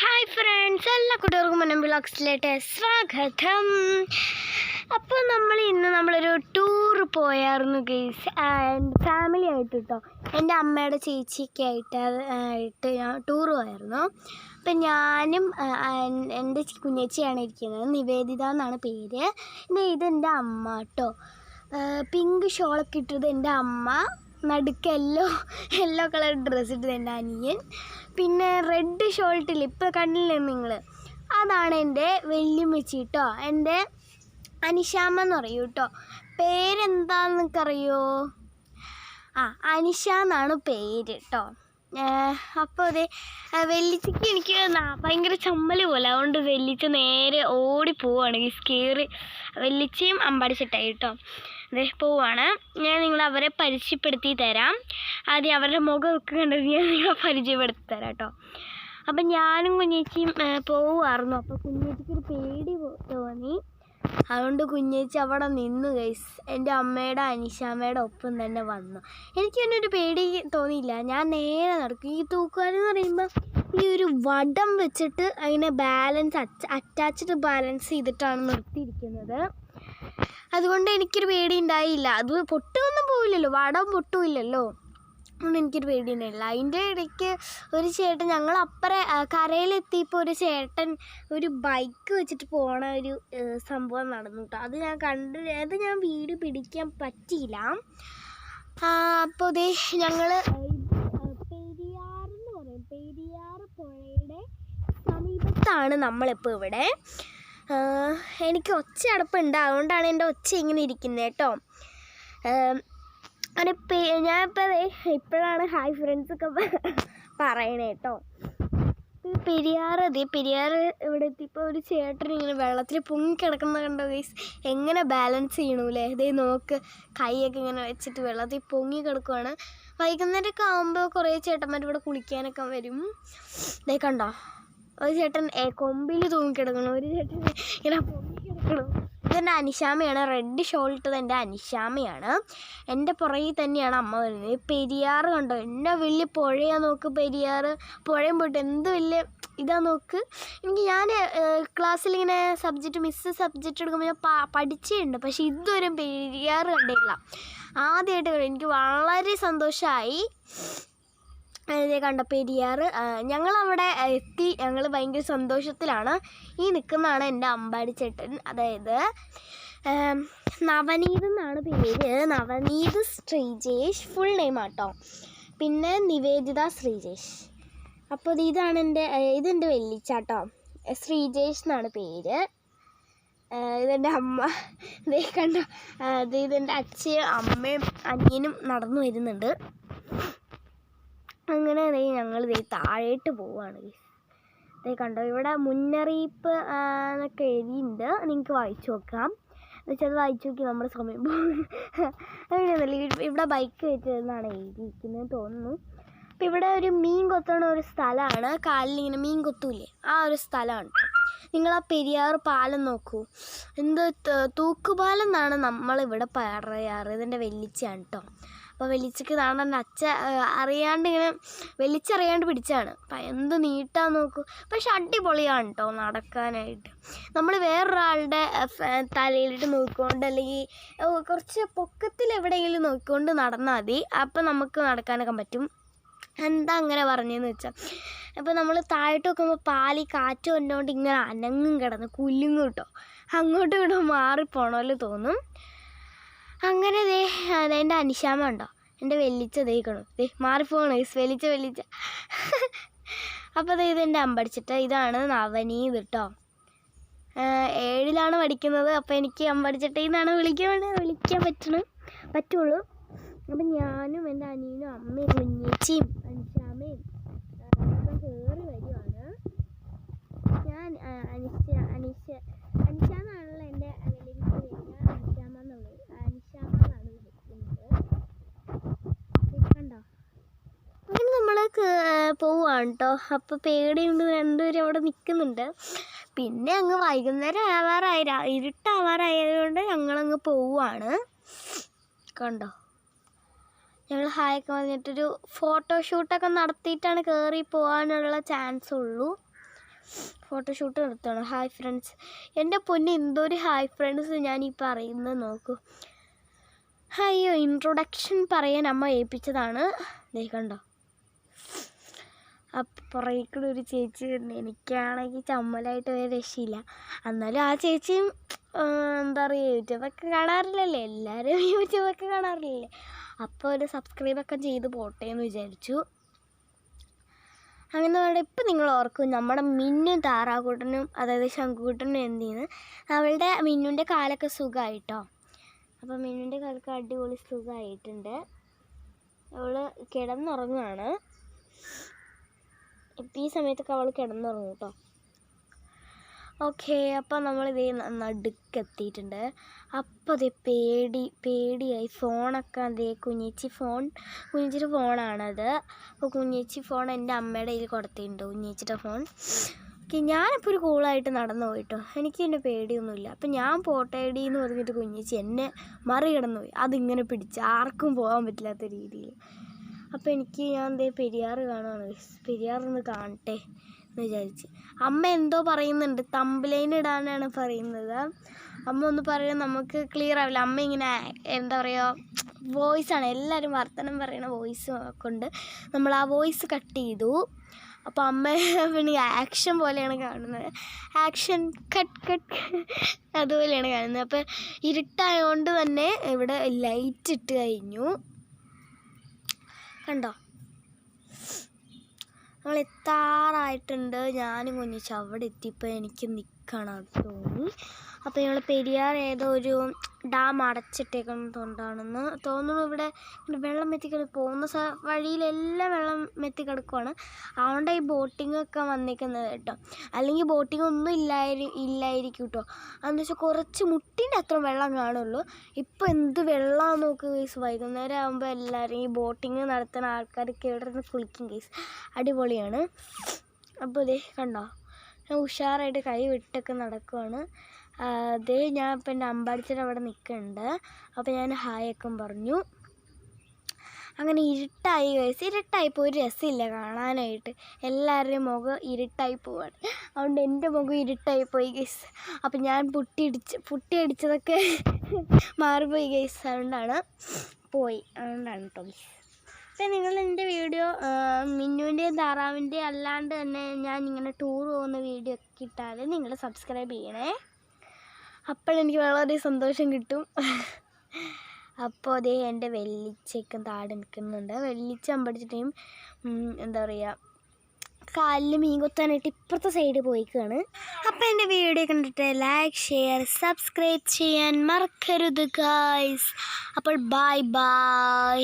Hi friends എല്ലാ കുട്ടികൾക്കും മനം ബ്ലോഗ്സിലേക്ക് സ്വാഗതം. അപ്പോൾ നമ്മൾ ഇന്ന് നമ്മളൊരു ടൂർ പോയായിരുന്നു ഗെയ്സ് ഫാമിലി ആയിട്ട് കേട്ടോ എന്റെ അമ്മയുടെ ചേച്ചിയൊക്കെ ആയിട്ട് ആയിട്ട് ഞാൻ ടൂർ പോയായിരുന്നു. അപ്പം ഞാനും എന്റെ കുഞ്ഞേച്ചിയാണ് ഇരിക്കുന്നത്. നിവേദിത എന്നാണ് പേര്. ഇതെന്റെ അമ്മ കേട്ടോ പിങ്ക് ഷോളൊക്കെ ഇട്ടത് എന്റെ അമ്മ. നടുക്ക് യെല്ലോ യെല്ലോ കളർ ഡ്രസ്സ് ഇട്ടത് എന്റെ അനിയൻ. പിന്നെ റെഡ് ഷോൾട്ടിൽ ഇപ്പോൾ കണ്ടില്ലേ നിങ്ങൾ അതാണ് എന്റെ വെല്ലുമിച്ചി കേട്ടോ എന്റെ അനിഷാമ്മ എന്ന് പറയൂ കേട്ടോ. പേരെന്താണെന്നൊക്കെ അറിയോ ആ അനിഷ എന്നാണ് പേര് കേട്ടോ അപ്പോൾ അതെ വെല്ലിച്ചയ്ക്ക് എനിക്ക് ഭയങ്കര ചമ്മൽ പോലെ. അതുകൊണ്ട് വെല്ലിച്ച നേരെ ഓടി പോവാണ് ഈ കയറി വെല്ലിച്ചയും അമ്പാടി സെറ്റായി കേട്ടോ പോവാണ്. ഞാൻ നിങ്ങളെ അവരെ പരിചയപ്പെടുത്തി തരാം. ആദ്യം അവരുടെ മുഖമൊക്കെ കണ്ടത് ഞാൻ നിങ്ങളെ പരിചയപ്പെടുത്തി തരാം കേട്ടോ. അപ്പം ഞാനും കുഞ്ഞേച്ചിയും പോവുമായിരുന്നു. അപ്പോൾ കുഞ്ഞേച്ചിക്കൊരു പേടി തോന്നി. അതുകൊണ്ട് കുഞ്ഞേച്ചി അവിടെ നിന്നു ഗൈസ് എന്റെ അമ്മയുടെ അനിഷാമ്മയുടെ ഒപ്പം തന്നെ വന്നു. എനിക്ക് തന്നെ ഒരു പേടി തോന്നിയില്ല. ഞാൻ നേരെ നടക്കും. ഈ തൂക്കുകാരെന്ന് പറയുമ്പോൾ ഈ ഒരു വടം വെച്ചിട്ട് അതിനെ ബാലൻസ് അറ്റാച്ച്ഡ് ബാലൻസ് ചെയ്തിട്ടാണ് നിർത്തിയിരിക്കുന്നത്. അതുകൊണ്ട് എനിക്കൊരു പേടി ഉണ്ടായില്ല. അത് പൊട്ടുമൊന്നും പോവില്ലല്ലോ. വടം പൊട്ടുമില്ലല്ലോ അതുകൊണ്ട് എനിക്കൊരു പേടി ഉണ്ടായില്ല. അതിന്റെ ഇടയ്ക്ക് ഒരു ചേട്ടൻ ഞങ്ങൾ അപ്പുറ കരയിലെത്തിയപ്പോൾ ഒരു ചേട്ടൻ ഒരു ബൈക്ക് വെച്ചിട്ട് പോണ ഒരു സംഭവം നടന്നു കേട്ടോ അത് ഞാൻ കണ്ട് അത് ഞാൻ വീട് പിടിക്കാൻ പറ്റിയില്ല. അപ്പോൾ ദേ ഞങ്ങൾ പെരിയാർ എന്ന് പറയും. പെരിയാർ പുഴയുടെ സമീപത്താണ് നമ്മളിപ്പോൾ ഇവിടെ. എനിക്ക് ഒച്ച അടപ്പുണ്ട്. അതുകൊണ്ടാണ് എന്റെ ഒച്ച ഇങ്ങനെ ഇരിക്കുന്നത് കേട്ടോ. അതിപ്പോൾ ഞാനിപ്പോൾ ഇപ്പോഴാണ് ഹായ് ഫ്രണ്ട്സ് ഒക്കെ പറയണേ കേട്ടോ. പെരിയാർ അതെ പെരിയാർ ഇവിടെ എത്തിയപ്പോൾ ഒരു ചേട്ടൻ ഇങ്ങനെ വെള്ളത്തിൽ പൊങ്ങി കിടക്കുന്ന കണ്ടോ ഗൈസ് എങ്ങനെ ബാലൻസ് ചെയ്യണമല്ലേ ഇതേ നോക്ക് കൈയൊക്കെ ഇങ്ങനെ വെച്ചിട്ട് വെള്ളത്തിൽ പൊങ്ങി കിടക്കുവാണ്. വൈകുന്നേരമൊക്കെ ആകുമ്പോൾ കുറേ ചേട്ടന്മാർ ഇവിടെ കുളിക്കാനൊക്കെ വരും. ഇതേ കണ്ടോ? ഒരു ചേട്ടൻ കൊമ്പിൽ തൂങ്ങിക്കിടക്കണം ഒരു ചേട്ടൻ ഇങ്ങനെ പൊങ്ങി കിടക്കണം ഇതെന്റെ അനിഷാമയാണ് റെഡ് ഷോൾ ഇട്ടത് എന്റെ അനിഷാമയാണ് എന്റെ പുറകിൽ തന്നെയാണ് അമ്മ വരുന്നത്. പെരിയാർ കണ്ടോ? എന്നെ വലിയ പുഴയാ നോക്ക് പെരിയാർ പുഴയും പോയിട്ട് എന്ത് വലിയ ഇതാ നോക്ക്. എനിക്ക് ഞാൻ ക്ലാസ്സിൽ ഇങ്ങനെ സബ്ജക്റ്റ് മിസ്സ് സബ്ജക്റ്റ് എടുക്കുമ്പോൾ ഞാൻ പഠിച്ചിട്ടുണ്ട് പക്ഷേ ഇതുവരെ പെരിയാർ കണ്ടില്ല ആദ്യമായിട്ട് എനിക്ക് വളരെ സന്തോഷമായി ഇതേ കണ്ട പെരിയാർ ഞങ്ങളവിടെ എത്തി. ഞങ്ങൾ ഭയങ്കര സന്തോഷത്തിലാണ്. ഈ നിൽക്കുന്നതാണ് എന്റെ അമ്പാടി ചേട്ടൻ. അതായത് നവനീത് എന്നാണ് പേര്. നവനീത് ശ്രീജേഷ് ഫുൾ നെയിം ആട്ടോ. പിന്നെ നിവേദിത ശ്രീജേഷ്. അപ്പോൾ ഇതാണ് എന്റെ ഇതെന്റെ വെല്ലിച്ചാട്ടോ ശ്രീജേഷ് എന്നാണ് പേര്. ഇതെന്റെ അമ്മ. ഇതേ കണ്ടോ? ഇത് ഇതെന്റെ അച്ഛയും അമ്മയും അനിയനും നടന്നു വരുന്നുണ്ട്. അങ്ങനെ ഞങ്ങൾ ദേ താഴേട്ട് പോവുകയാണ്. ദേ കണ്ടോ ഇവിടെ മുന്നറിയിപ്പ് എന്നൊക്കെ എഴുതിയിട്ടുണ്ട് നിങ്ങൾക്ക് വായിച്ചു നോക്കാം. എന്നുവെച്ചാൽ അത് വായിച്ചു നോക്കി നമ്മുടെ സമയം അങ്ങനെയൊന്നുമില്ല ഇവ- ഇവിടെ ബൈക്ക് വെച്ചതെന്നാണ് എഴുതിയിരിക്കുന്നത് തോന്നുന്നു. അപ്പം ഇവിടെ ഒരു മീൻ കൊത്തണ ഒരു സ്ഥലമാണ് കാലിൽ ഇങ്ങനെ മീൻ കൊത്തൂലേ ആ ഒരു സ്ഥലമാണ്. നിങ്ങൾ ആ പെരിയാർ പാലം നോക്കൂ. എന്ത് തൂക്കുപാലം എന്നാണ് നമ്മളിവിടെ പറയാറ്. ഇതിന്റെ വെല്ലിച്ചാണ് കേട്ടോ അപ്പോൾ വെളിച്ചക്ക് കാണാൻ അച്ഛ അറിയാണ്ട് ഇങ്ങനെ വെളിച്ചറിയാണ്ട് പിടിച്ചാണ്. അപ്പം എന്ത് നീട്ടാൻ നോക്കൂ. പക്ഷെ അടിപൊളിയാണ് കേട്ടോ നടക്കാനായിട്ട്. നമ്മൾ വേറൊരാളുടെ തലയിലിട്ട് നോക്കിക്കൊണ്ട് അല്ലെങ്കിൽ കുറച്ച് പൊക്കത്തിൽ എവിടെയെങ്കിലും നോക്കിക്കൊണ്ട് നടന്നാൽ മതി. അപ്പം നമുക്ക് നടക്കാനൊക്കെ പറ്റും. എന്താ അങ്ങനെ പറഞ്ഞതെന്ന് വെച്ചാൽ അപ്പോൾ നമ്മൾ താഴോട്ട് നോക്കുമ്പോൾ പാലി കാറ്റ് വന്നുകൊണ്ട് ഇങ്ങനെ അനങ്ങും കിടന്ന് കുലുങ്ങും കേട്ടോ അങ്ങോട്ടും ഇങ്ങോട്ടും മാറിപ്പോണമല്ലോ തോന്നും. അങ്ങനെ ദേ എന്റെ അനിശാമ ഉണ്ടോ? എന്റെ വെല്ലിച്ച തേക്കണം ദേ മാറിപ്പോകണം ഈ വെല്ലിച്ച വെല്ലിച്ച അപ്പോൾ ദേ ഇതെന്റെ അമ്പടിച്ചിട്ട് ഇതാണ് നവനീത് കേട്ടോ ഏഴിലാണ് പഠിക്കുന്നത്. അപ്പോൾ എനിക്ക് അമ്പടിച്ചിട്ട് എന്നാണ് വിളിക്കാൻ വിളിക്കാൻ പറ്റണം പറ്റുള്ളൂ. അപ്പം ഞാനും എന്റെ അനിയനും അമ്മയും കുഞ്ഞേച്ചിയും അനിശാമയും കയറി വരുവാണ്. ഞാൻ അനിശ അനിശ എന്നാണല്ലോ എന്റെ വലിയ പേര് അനിശാമ എന്നുള്ളത് അനിശാമ എന്നാണ് വിളിക്കുന്നത് ഇത് കണ്ടോ അങ്ങനെ നമ്മൾ പോവാണ് കേട്ടോ അപ്പോൾ പേടിയുണ്ട് രണ്ടുപേരും അവിടെ നിൽക്കുന്നുണ്ട് പിന്നെ അങ്ങ് വൈകുന്നേരം ആവാറായി. ഇരുട്ടാവാറായതുകൊണ്ട് ഞങ്ങളങ്ങ് പോവാണ്. കണ്ടോ? ഞങ്ങൾ ഹായൊക്കെ വന്നിട്ടൊരു ഫോട്ടോഷൂട്ടൊക്കെ നടത്തിയിട്ടാണ് കയറി പോകാനുള്ള ചാൻസ് ഉള്ളൂ. ഫോട്ടോഷൂട്ട് നടത്തണം ഹായ് ഫ്രണ്ട്സ്. എന്റെ പൊന്ന് എന്തൊരു ഹായ് ഫ്രണ്ട്സ് ഞാൻ ഈ പറയുന്നത് നോക്കൂ. അയ്യോ ഇൻട്രൊഡക്ഷൻ പറയാൻ അമ്മ ഏൽപ്പിച്ചതാണ്. ദേ കണ്ടോ? പുറകിൽ ഒരു ചേച്ചി വരുന്നു. എനിക്കാണെങ്കിൽ ചമ്മലായിട്ട് ഒരു രക്ഷയില്ല. എന്നാലും ആ ചേച്ചിയും എന്താ പറയുക യൂട്യൂബൊക്കെ കാണാറില്ലല്ലേ? എല്ലാവരും യൂട്യൂബൊക്കെ കാണാറില്ലല്ലേ? അപ്പോൾ ഒരു സബ്സ്ക്രൈബൊക്കെ ചെയ്ത് പോട്ടെ എന്ന് വിചാരിച്ചു. അങ്ങനെ പറഞ്ഞാൽ ഇപ്പം നിങ്ങൾ ഓർക്കും നമ്മുടെ മിന്നും താറാക്കൂട്ടനും അതായത് ശംഖുകൂട്ടനും എന്ത് ചെയ്യുന്നത് അവളുടെ മിന്നുന്റെ കാലൊക്കെ സുഖമായിട്ടോ അപ്പോൾ മിന്നുന്റെ കാലൊക്കെ അടിപൊളി സുഖമായിട്ടുണ്ട് അവൾ കിടന്നുറങ്ങുകയാണ് ഇപ്പം ഈ സമയത്തൊക്കെ അവൾ കിടന്നുറങ്ങും കേട്ടോ. ഓക്കെ അപ്പം നമ്മളിത് നടുക്കെത്തിയിട്ടുണ്ട്. അപ്പോൾ അതേ പേടി പേടിയായി. ഫോണൊക്കെ അതേ കുഞ്ഞിച്ചി ഫോൺ കുഞ്ഞിച്ചിയുടെ ഫോണാണത്. അപ്പോൾ കുഞ്ഞിച്ചി ഫോൺ എന്റെ അമ്മയുടെ കയ്യിൽ കൊടുത്തിട്ടുണ്ട് കുഞ്ഞിച്ചിയുടെ ഫോൺ. ഓക്കെ ഞാനിപ്പോൾ ഒരു കൂളായിട്ട് നടന്നു പോയിട്ടോ. എനിക്ക് എന്റെ പേടിയൊന്നുമില്ല. അപ്പം ഞാൻ പോട്ടേടി എന്ന് പറഞ്ഞിട്ട് കുഞ്ഞിച്ചി എന്നെ മറികടന്നു പോയി അതിങ്ങനെ പിടിച്ച് ആർക്കും പോകാൻ പറ്റില്ലാത്ത രീതിയിൽ. അപ്പോൾ എനിക്ക് ഞാൻ എന്തേ പെരിയാർ കാണുകയാണ്. പെരിയാർ ഒന്ന് കാണട്ടെ എന്ന് വിചാരിച്ച്. അമ്മ എന്തോ പറയുന്നുണ്ട്. തമ്പലൈൻ ഇടാനാണ് പറയുന്നത്. അമ്മ ഒന്ന് പറയാൻ നമുക്ക് ക്ലിയർ ആവില്ല. അമ്മ ഇങ്ങനെ എന്താ പറയുക ആണ്. എല്ലാവരും വർത്തനം പറയുന്ന വോയിസ് കൊണ്ട് നമ്മൾ ആ വോയിസ് കട്ട് ചെയ്തു. അപ്പോൾ അമ്മ പിന്നെ ആക്ഷൻ പോലെയാണ് കാണുന്നത്. ആക്ഷൻ കട്ട് കട്ട് അതുപോലെയാണ് കാണുന്നത്. അപ്പോൾ ഇരുട്ടായതുകൊണ്ട് തന്നെ ഇവിടെ ലൈറ്റ് ഇട്ട് കഴിഞ്ഞു. കണ്ടോ? നമ്മൾ എത്താറായിട്ടുണ്ട് ഞാനും കുഞ്ഞിച്ച് അവിടെ എത്തിയപ്പോൾ എനിക്ക് അത് തോന്നി. അപ്പോൾ ഞങ്ങൾ പെരിയാർ ഏതോ ഒരു ഡാം അടച്ചിട്ടേക്കുന്നതുകൊണ്ടാണെന്ന് തോന്നുന്നു. ഇവിടെ വെള്ളം മെത്തിക്കിട പോകുന്ന സ വഴിയിലെല്ലാം വെള്ളം എത്തിക്കിടക്കുവാണ് കിടക്കുവാണ്. അതുകൊണ്ട് ഈ ബോട്ടിംഗ് ഒക്കെ വന്നിരിക്കുന്നത് കേട്ടോ. അല്ലെങ്കിൽ ബോട്ടിംഗ് ഒന്നും ഇല്ലായിരി ഇല്ലായിരിക്കും കേട്ടോ. അതെന്ന് വെച്ചാൽ കുറച്ച് മുട്ടിന്റെ അത്ര വെള്ളം കാണുള്ളൂ. ഇപ്പോൾ എന്ത് വെള്ളമാണെന്ന് നോക്ക് കേസ് വൈകുന്നേരം ആകുമ്പോൾ എല്ലാവരും ഈ ബോട്ടിങ് നടത്തുന്ന ആൾക്കാരൊക്കെ ഇവിടെ നിന്ന് കുളിക്കും കേസ് അടിപൊളിയാണ്. അപ്പോൾ ഇതേ കണ്ടോ? ഞാൻ ഉഷാറായിട്ട് കൈ വിട്ടൊക്കെ നടക്കുവാണ്. അതേ ഞാൻ ഇപ്പം എന്റെ അമ്പാടിച്ചിട്ട് അവിടെ നിൽക്കുന്നുണ്ട്. അപ്പോൾ ഞാൻ ഹായ് ഒക്കെ പറഞ്ഞു. അങ്ങനെ ഇരുട്ടായി കഴിച്ച് ഇരുട്ടായിപ്പോൾ ഒരു രസമില്ല കാണാനായിട്ട്. എല്ലാവരുടെയും മുഖം ഇരുട്ടായി പോവാണ്. അതുകൊണ്ട് എന്റെ മുഖം ഇരുട്ടായി പോയി ഗൈസ് അപ്പം ഞാൻ പുട്ടിയിടിച്ച് പുട്ടിയടിച്ചതൊക്കെ മാറിപ്പോയി ഗൈസ് അതുകൊണ്ടാണ് പോയി. അതുകൊണ്ടാണ് കേട്ടോ ഗൈസ് അപ്പം നിങ്ങൾ എന്റെ വീഡിയോ മിന്നുവിന്റെയും താറാവിന്റെയും അല്ലാണ്ട് തന്നെ ഞാൻ ഇങ്ങനെ ടൂർ പോകുന്ന വീഡിയോ ഒക്കെ ഇട്ടാൽ നിങ്ങൾ സബ്സ്ക്രൈബ് ചെയ്യണേ. അപ്പോഴെനിക്ക് വളരെ സന്തോഷം കിട്ടും. അപ്പോൾ അതേ എന്റെ വെള്ളിച്ചയ്ക്കും താട് നിൽക്കുന്നുണ്ട്. വെള്ളിച്ച അമ്പടിച്ചിട്ടേയും എന്താ പറയുക കാലിൽ മീൻ കൊത്താനായിട്ട് ഇപ്പുറത്തെ സൈഡ് പോയിക്കാണ്. അപ്പോൾ എന്റെ വീഡിയോ കണ്ടിട്ട് ലൈക്ക് ഷെയർ സബ്സ്ക്രൈബ് ചെയ്യാൻ മറക്കരുത് ഗായ്സ് അപ്പോൾ ബൈ ബൈ